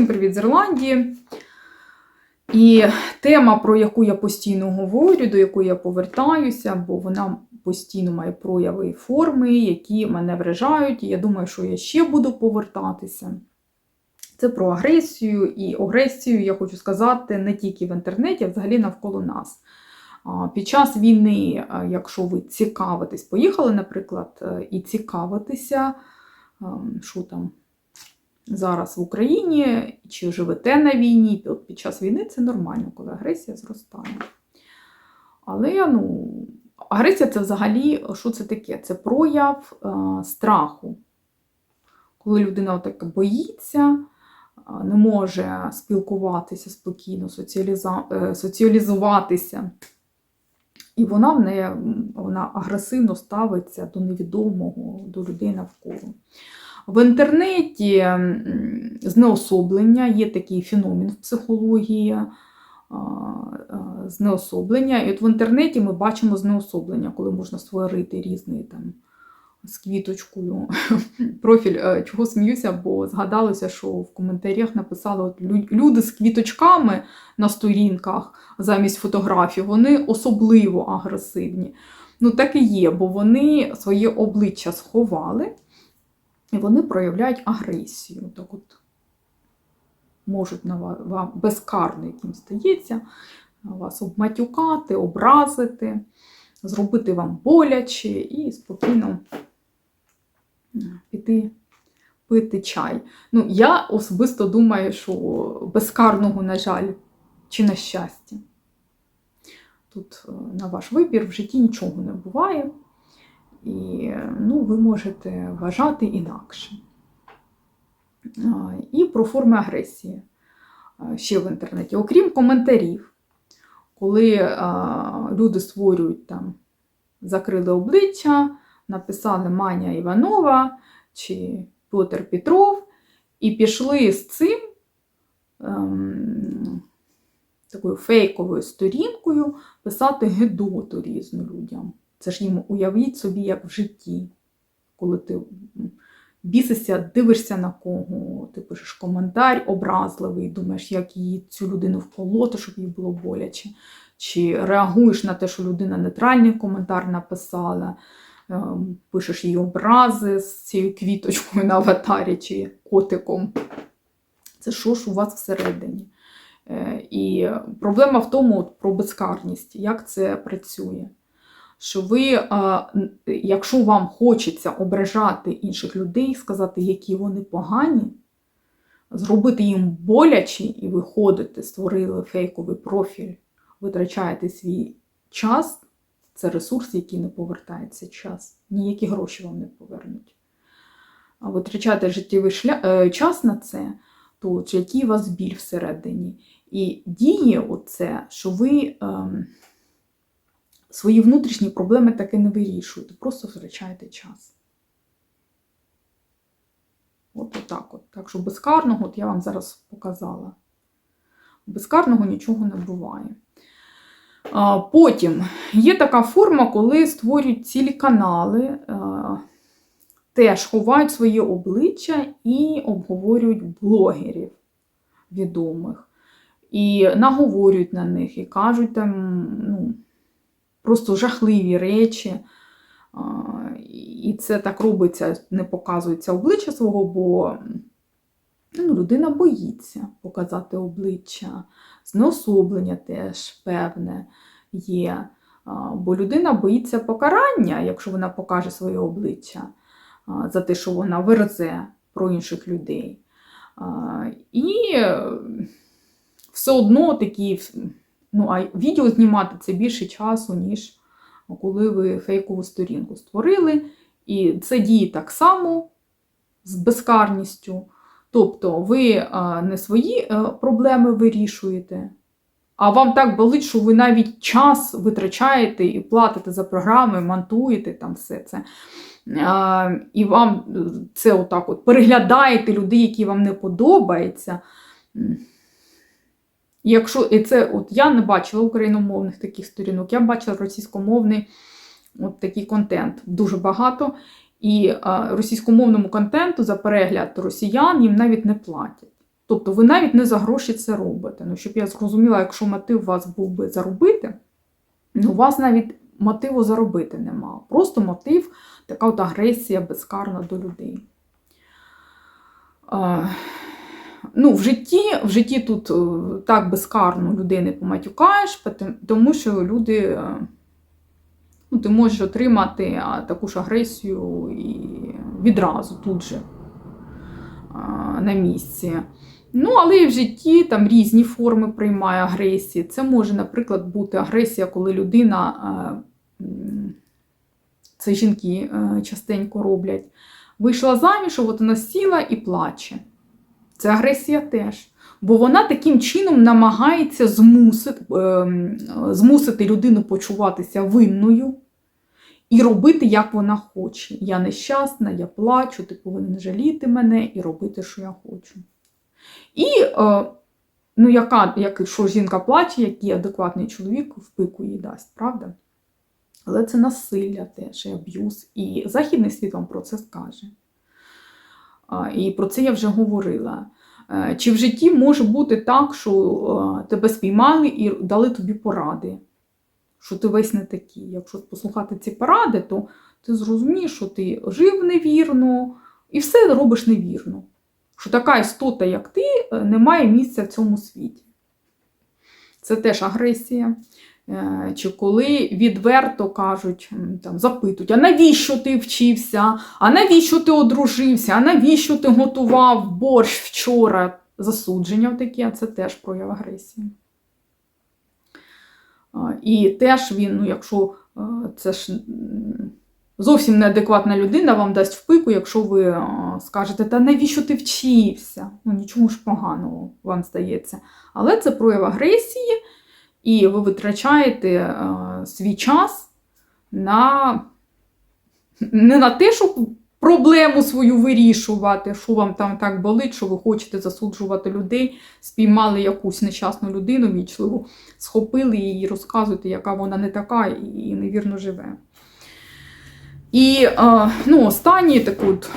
Всім привіт з Ірландії. І тема, про яку я постійно говорю, до якої я повертаюся, бо вона постійно має прояви і форми, які мене вражають. І я думаю, що я ще буду повертатися. Це про агресію. І агресію я хочу сказати не тільки в інтернеті, а взагалі навколо нас. Під час війни, якщо ви цікавитесь, поїхали, наприклад, е, і цікавитеся, ем, що там зараз в Україні, чи живете на війні, під час війни це нормально, коли агресія зростає. Але ну, агресія це взагалі, що це таке? Це прояв е, страху. Коли людина отак боїться, е, не може спілкуватися спокійно, соціаліза... е, соціалізуватися. І вона в неї вона агресивно ставиться до невідомого, до людей навколо. В інтернеті знеособлення є такий феномен в психології. Знеособлення. І от в інтернеті ми бачимо знеособлення, коли можна створити різний там з квіточкою профіль. Е, Чого сміюся, бо згадалося, що в коментарях написали от люди з квіточками на сторінках замість фотографій, вони особливо агресивні. Ну, так і є, бо вони своє обличчя сховали. І вони проявляють агресію. Так от можуть на ва- вам безкарно яким стається, вас обматюкати, образити, зробити вам боляче і спокійно піти пити чай. Ну, я особисто думаю, що безкарного, на жаль, чи на щастя. Тут е, на ваш вибір в житті нічого не буває. І ну, ви можете вважати інакше. І про форми агресії ще в інтернеті. Окрім коментарів, коли люди створюють там, закрили обличчя, написали Маня Іванова чи Петр Петров, і пішли з цим ем, такою фейковою сторінкою писати гедоту різну людям. Це ж їм уявіть собі, як в житті, коли ти бісишся, дивишся на кого, ти пишеш коментар образливий, думаєш, як її цю людину вколоти, щоб їй було боляче. Чи реагуєш на те, що людина нейтральний коментар написала, ем, пишеш їй образи з цією квіточкою на аватарі чи котиком. Це що ж у вас всередині? Е, І проблема в тому, от, про безкарність, як це працює що ви, якщо вам хочеться ображати інших людей, сказати, які вони погані, зробити їм боляче, і ви ходите, створили фейковий профіль, витрачаєте свій час, це ресурс, який не повертається час. Ніякі гроші вам не повернуть. Витрачаєте життєвий шля... е, час на це, то який у вас біль всередині. І діє оце, що ви. Ем, свої внутрішні проблеми таки не вирішуєте, просто втрачаєте час. От отак от. Так що безкарного, от я вам зараз показала. Безкарного нічого не буває. Потім є така форма, коли створюють цілі канали, теж ховають своє обличчя і обговорюють блогерів відомих. І наговорюють на них, і кажуть там, ну, просто жахливі речі. І це так робиться, не показується обличчя свого, бо ну, людина боїться показати обличчя. Знеособлення теж певне є. Бо людина боїться покарання, якщо вона покаже своє обличчя за те, що вона верзе про інших людей. І е, все одно такі Ну, а відео знімати це більше часу, ніж коли ви фейкову сторінку створили. І це діє так само з безкарністю. Тобто ви не свої а, проблеми вирішуєте, а вам так болить, що ви навіть час витрачаєте і платите за програми, монтуєте там все це. І вам це отак от переглядаєте людей, які вам не подобаються. Якщо і це от я не бачила україномовних таких сторінок, я бачила російськомовний от такий контент дуже багато. І а, російськомовному контенту за перегляд росіян їм навіть не платять. Тобто ви навіть не за гроші це робите. Ну, щоб я зрозуміла, якщо мотив у вас був би заробити, ну, у вас навіть мотиву заробити нема. Просто мотив, така от агресія безкарна до людей. А, ну, в житті, в житті тут е, так безкарно людей не поматюкаєш, тому що люди. е, Ну, ти можеш отримати таку ж агресію і відразу тут же на місці. Ну, але і в житті там різні форми приймає агресії. Це може, наприклад, бути агресія, коли людина, це жінки е, частенько роблять, вийшла заміж, от вона сіла і плаче. Це агресія теж. Бо вона таким чином намагається змусити, ем, змусити людину почуватися винною і робити, як вона хоче. Я нещасна, я плачу, ти повинен жаліти мене і робити, що я хочу. І е, ну, яка, як, що жінка плаче, який адекватний чоловік в пику їй дасть, правда? Але це насилля теж, і аб'юз. І Західний світ вам про це скаже. І про це я вже говорила. Е, Чи в житті може бути так, що е, тебе спіймали і дали тобі поради, що ти весь не такий. Якщо послухати ці поради, то ти зрозумієш, що ти жив невірно і все робиш невірно. Що така істота, як ти, е, не має місця в цьому світі. Це теж агресія. Е, Чи коли відверто кажуть, там, запитують, а навіщо ти вчився, а навіщо ти одружився, а навіщо ти готував борщ вчора? Засудження таке, це теж прояв агресії. І теж він, ну, якщо е, це ж зовсім неадекватна людина вам дасть впику, якщо ви е, скажете, та навіщо ти вчився? Ну, нічого ж поганого вам здається. Але це прояв агресії, і ви витрачаєте е, свій час на не на те, щоб проблему свою вирішувати, що вам там так болить, що ви хочете засуджувати людей, спіймали якусь нещасну людину вічливу, схопили її, розказуєте, яка вона не така і невірно живе. І е, ну, останнє таку от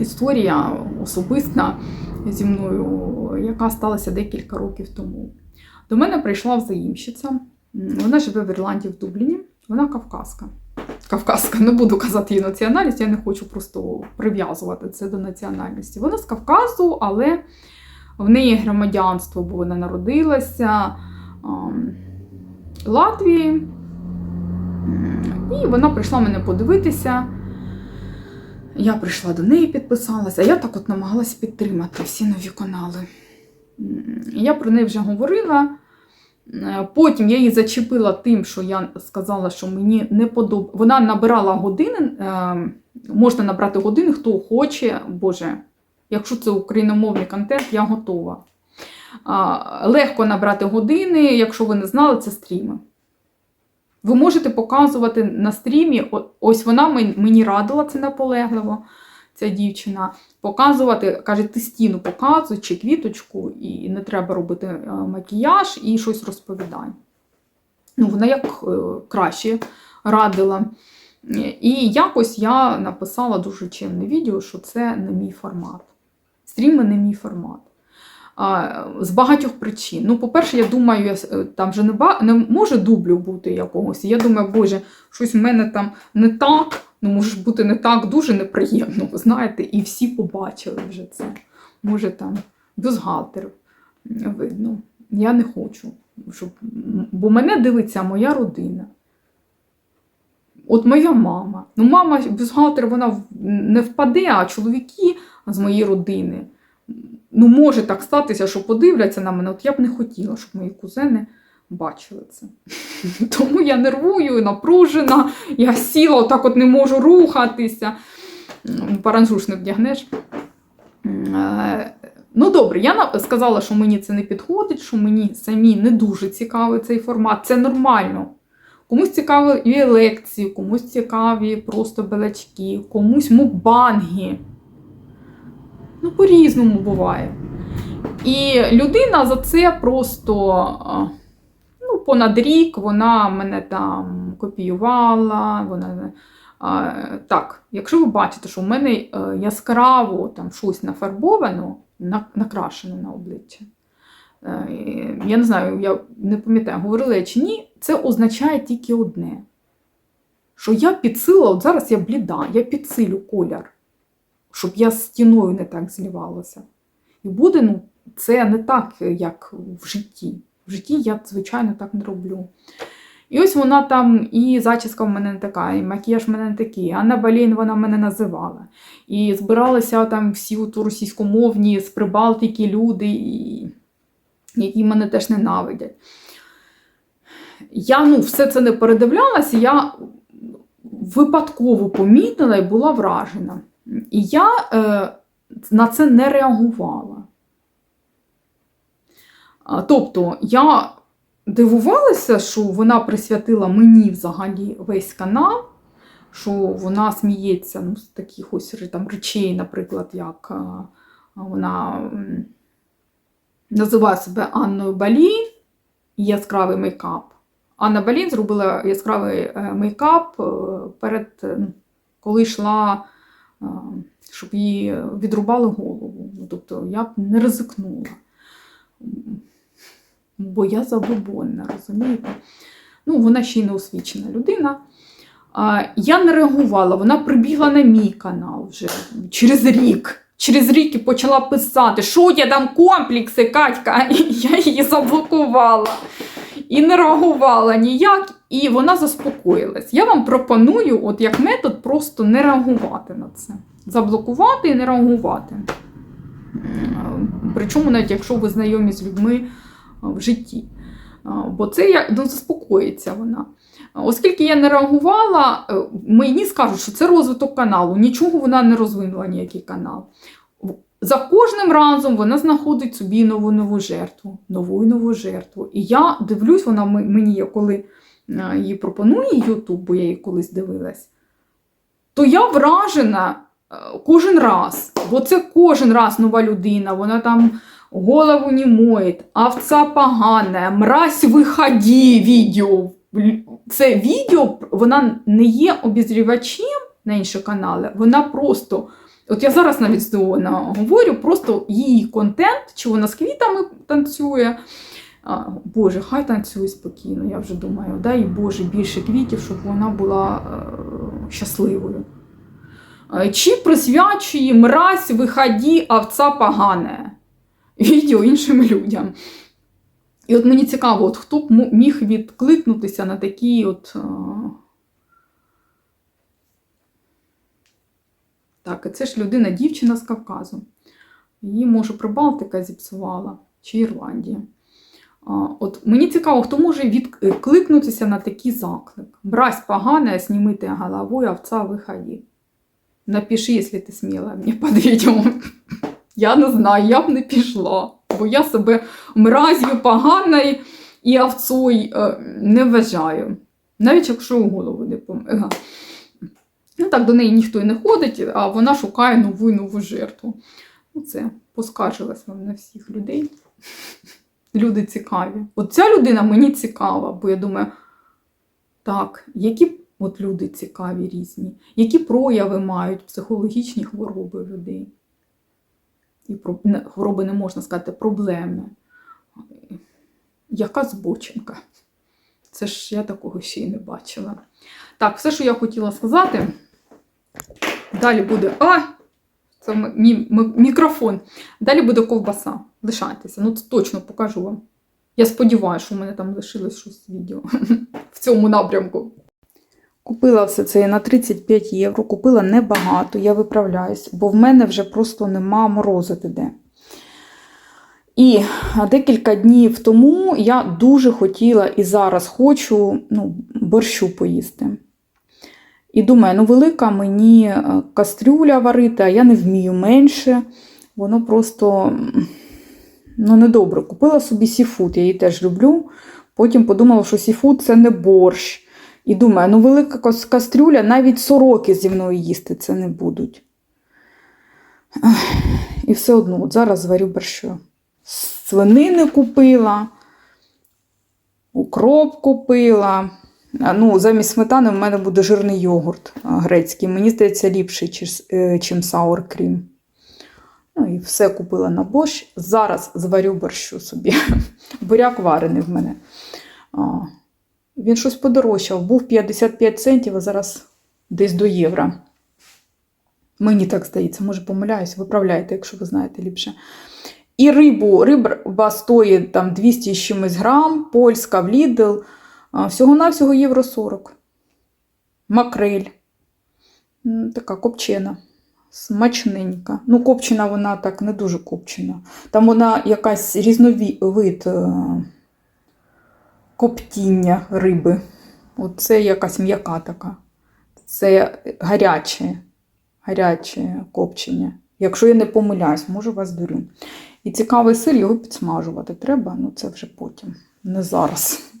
історія особиста зі мною, яка сталася декілька років тому. До мене прийшла взаємщиця. Вона живе в Ірландії в Дубліні, вона кавказка. Кавказка, не буду казати її національність, я не хочу просто прив'язувати це до національності. Вона з Кавказу, але в неї громадянство, бо вона народилася в Латвії. І вона прийшла мене подивитися. Я прийшла до неї, підписалася, а я так от намагалася підтримати всі нові канали. Я про неї вже говорила. Е, Потім я її зачепила тим, що я сказала, що мені не подобається. Вона набирала години, е, можна набрати години, хто хоче. Боже, якщо це україномовний контент, я готова. Легко набрати години, якщо ви не знали, це стріми. Ви можете показувати на стрімі, ось вона мені радила це наполегливо, ця дівчина. Показувати, каже, ти стіну показуй чи квіточку, і не треба робити е, макіяж і щось розповідай. Ну, вона як е, краще радила. І якось я написала дуже чимне відео, що це не мій формат. Стріми не мій формат. З багатьох причин. Ну, по-перше, я думаю, я, е, там вже не, не може дублю бути якогось. Я думаю, боже, щось в мене там не так. Ну, може бути не так дуже неприємно, ви знаєте, і всі побачили вже це. Може там бюстгальтер м, видно. Я не хочу, щоб... бо мене дивиться моя родина. От моя мама. Ну, мама бюстгальтер, вона не впаде, а чоловіки з моєї родини. Ну, може так статися, що подивляться на мене. От я б не хотіла, щоб мої кузени бачили це. Тому я нервую, напружена, я сіла, отак от не можу рухатися. Паранжуш не вдягнеш. Е, Ну, добре, я сказала, що мені це не підходить, що мені самі не дуже цікавий цей формат. Це нормально. Комусь цікаві лекції, комусь цікаві просто балачки, комусь мукбанги. Ну, по-різному буває. І людина за це просто понад рік вона мене там копіювала. Вона, а, так, якщо ви бачите, що в мене е, яскраво там щось нафарбовано, на- накрашено на обличчя. Е, Я не знаю, я не пам'ятаю, говорила я чи ні, це означає тільки одне. Що я підсила, от зараз я бліда, я підсилю колір, щоб я стіною не так злівалася. І буде ну, це не так, як в житті. В житті я, звичайно, так не роблю. І ось вона там, і зачіска в мене не така, і макіяж в мене не такий. Анна Балін вона мене називала. І збиралися там всі от російськомовні з Прибалтики люди, які мене теж ненавидять. Я ну, все це не передивлялася, я випадково помітила і була вражена. І я е, на це не реагувала. Тобто я дивувалася, що вона присвятила мені взагалі весь канал, що вона сміється ну, з таких ось там речей, наприклад, як вона називає себе Анною Балін і яскравий мейкап. Анна Балін зробила яскравий е, мейкап е, перед, е, ну, коли йшла, е, щоб їй відрубали голову. Ну, Тобто я б не ризикнула. Бо я забобонна, розумієте? Ну, вона ще й не освічена людина. А, я не реагувала, вона прибігла на мій канал вже через рік. Через рік і почала писати, що я там комплекси, Катька, і я її заблокувала. І не реагувала ніяк, і вона заспокоїлась. Я вам пропоную, от як метод, просто не реагувати на це. Заблокувати і не реагувати. Причому, навіть якщо ви знайомі з людьми в житті. Бо це ну, заспокоїться вона. Оскільки я не реагувала, е, мені скажуть, що це розвиток каналу. Нічого вона не розвинула, ніякий канал. За кожним разом вона знаходить собі нову нову жертву, нову і нову жертву. І я дивлюсь, вона мені, коли е, її пропонує Ютуб, бо я її колись дивилась, то я вражена е, кожен раз. Бо це кожен раз нова людина, вона там голову не моет, овца погана, мразь виходи відео. Це відео, вона не є обізрівачем на інші канали, вона просто. От я зараз навіть з Деона говорю, просто її контент, чи вона з квітами танцює. А, Боже, хай танцює спокійно, я вже думаю, дай Боже більше квітів, щоб вона була е, щасливою. Е, Чи присвячує мразь виході овца погане відео іншим людям. І от мені цікаво, от хто б міг відкликнутися на такі от. Так, це ж людина, дівчина з Кавказу. Її, може, Прибалтика зіпсувала чи Ірландія. От мені цікаво, хто може відкликнутися на такий заклик. Брась погана, знімите головою, овца виходи. Напиши, якщо ти сміла мені під відео. Я не знаю, я б не пішла, бо я себе мразю поганою і овцою е, не вважаю. Навіть якщо у голову не помила. Ну так до неї ніхто і не ходить, а вона шукає нову і нову жертву. Ну, це поскаржилась вам на всіх людей. Люди цікаві. От ця людина мені цікава, бо я думаю, так, які от люди цікаві різні, які прояви мають психологічні хвороби людей. І хвороби не можна сказати, проблеми. Яка збочинка? Це ж я такого ще й не бачила. Так, все, що я хотіла сказати. Далі буде. А! Це мій мікрофон. Далі буде ковбаса. Лишайтеся. Ну, це точно покажу вам. Я сподіваюся, що в мене там лишилось щось відео в цьому напрямку. Купила все це на 35 євро, купила небагато, я виправляюсь, бо в мене вже просто нема морозити де. І декілька днів тому я дуже хотіла і зараз хочу ну, борщу поїсти. І думаю, ну велика мені е, кастрюля варити, а я не вмію менше. Воно просто ну, недобре. Купила собі сіфуд, я її теж люблю. Потім подумала, що сіфуд це не борщ. І думаю, ну велика кастрюля, навіть сороки зі мною їсти це не будуть. І все одно, от зараз зварю борщу. Свинини купила, укроп купила. Ну, замість сметани в мене буде жирний йогурт грецький. Мені здається, ліпший, чис- е, саур крім. Ну і все купила на борщ. Зараз зварю борщу собі. Буряк варений в мене. Він щось подорожчав. Був 55 центів, а зараз десь до євро. Мені так здається, може помиляюсь, виправляйте, якщо ви знаєте ліпше. І рибу, риба стоїть там 200 з чимось грам, польська в а, всього-навсього євро 40. Макрель. Така копчена. Смачненька. Ну, копчена вона так не дуже копчена. Там вона якась різновид е, коптіння риби. Оце якась м'яка така. Це гаряче, гаряче копчення. Якщо я не помиляюсь, може вас дурю. І цікавий сир, його підсмажувати треба, ну це вже потім, не зараз.